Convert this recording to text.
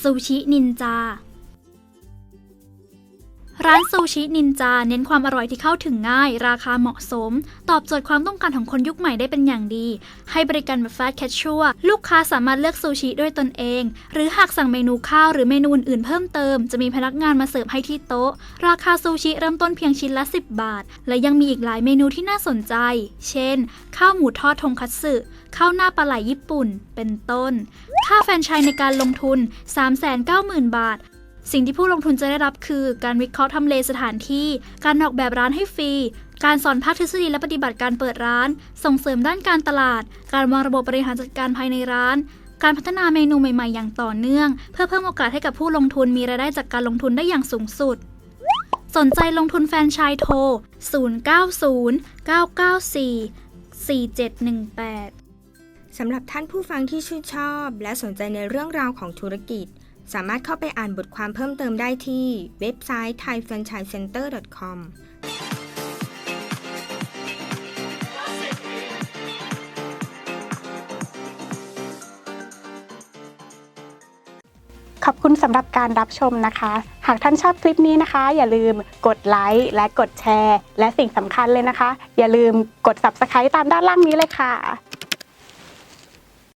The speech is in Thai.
ซูชินินจา ร้านซูชินินจาเน้นความอร่อยที่เข้าถึงง่าย ราคาเหมาะสม ตอบโจทย์ความต้องการของคนยุคใหม่ได้เป็นอย่างดี ให้บริการแบบฟาสต์แคชชัวลูกค้าสามารถเลือกซูชิด้วยตนเอง หรือหากสั่งเมนูข้าวหรือเมนูอื่นๆเพิ่มเติม จะมีพนักงานมาเสิร์ฟให้ที่โต๊ะ ราคาซูชิเริ่มต้นเพียงชิ้นละ 10 บาท และยังมีอีกหลายเมนูที่น่าสนใจ เช่น ข้าวหมูทอดทงคัตสึข้าวหน้าปลาไหลญี่ปุ่น เป็นต้น ค่าแฟรนไชส์ในการลงทุน 390,000 บาท สิ่งที่ผู้ลงทุนจะได้รับคือ การวิเคราะห์ทำเลสถานที่ การออกแบบร้านให้ฟรี การสอนภาคทฤษฎีและปฏิบัติการเปิดร้าน ส่งเสริมด้านการตลาด การวางระบบบริหารจัดการภายในร้าน การพัฒนาเมนูใหม่ ๆ อย่างต่อเนื่อง เพื่อเพิ่มโอกาสให้กับผู้ลงทุนมีรายได้จากการลงทุนได้อย่างสูงสุด สนใจลงทุนแฟรนชส์โทร 0909944718สำหรับท่านผู้ฟังที่ชื่นชอบ และสนใจในเรื่องราวของธุรกิจ สามารถเข้าไปอ่านบทความเพิ่มเติมได้ที่เว็บไซต์ thaifranchisecenter.com ขอบคุณสำหรับการรับชมนะคะ หากท่านชอบคลิปนี้นะคะ อย่าลืมกดไลค์และกดแชร์ และสิ่งสำคัญเลยนะคะ อย่าลืมกด Subscribe ตามด้านล่างนี้เลยค่ะ